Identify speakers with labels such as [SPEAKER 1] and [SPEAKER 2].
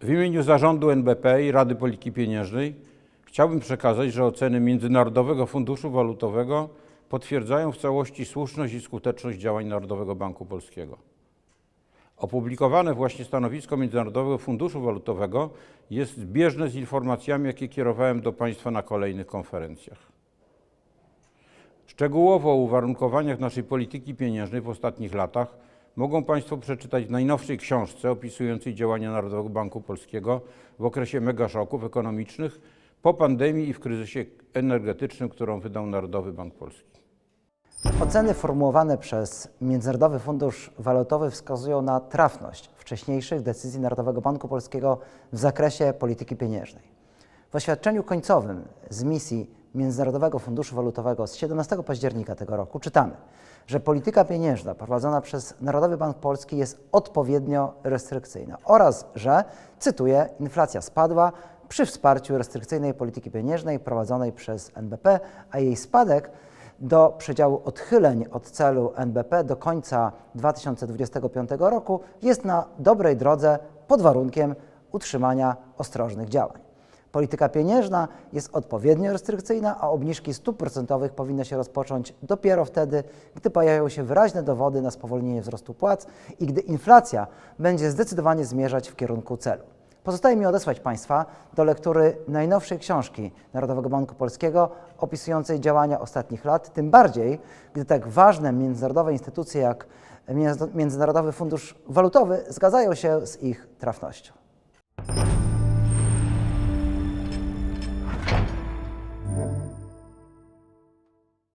[SPEAKER 1] W imieniu zarządu NBP i Rady Polityki Pieniężnej chciałbym przekazać, że oceny Międzynarodowego Funduszu Walutowego potwierdzają w całości słuszność i skuteczność działań Narodowego Banku Polskiego. Opublikowane właśnie stanowisko Międzynarodowego Funduszu Walutowego jest zbieżne z informacjami, jakie kierowałem do Państwa na kolejnych konferencjach. Szczegółowo o uwarunkowaniach naszej polityki pieniężnej w ostatnich latach mogą Państwo przeczytać w najnowszej książce opisującej działania Narodowego Banku Polskiego w okresie megaszoków ekonomicznych po pandemii i w kryzysie energetycznym, którą wydał Narodowy Bank Polski.
[SPEAKER 2] Oceny formułowane przez Międzynarodowy Fundusz Walutowy wskazują na trafność wcześniejszych decyzji Narodowego Banku Polskiego w zakresie polityki pieniężnej. W oświadczeniu końcowym z misji Międzynarodowego Funduszu Walutowego z 17 października tego roku czytamy, że polityka pieniężna prowadzona przez Narodowy Bank Polski jest odpowiednio restrykcyjna oraz, że, cytuję, inflacja spadła przy wsparciu restrykcyjnej polityki pieniężnej prowadzonej przez NBP, a jej spadek do przedziału odchyleń od celu NBP do końca 2025 roku jest na dobrej drodze pod warunkiem utrzymania ostrożnych działań. Polityka pieniężna jest odpowiednio restrykcyjna, a obniżki stóp procentowych powinny się rozpocząć dopiero wtedy, gdy pojawią się wyraźne dowody na spowolnienie wzrostu płac i gdy inflacja będzie zdecydowanie zmierzać w kierunku celu. Pozostaje mi odesłać Państwa do lektury najnowszej książki Narodowego Banku Polskiego opisującej działania ostatnich lat, tym bardziej, gdy tak ważne międzynarodowe instytucje jak Między- Międzynarodowy Fundusz Walutowy zgadzają się z ich trafnością.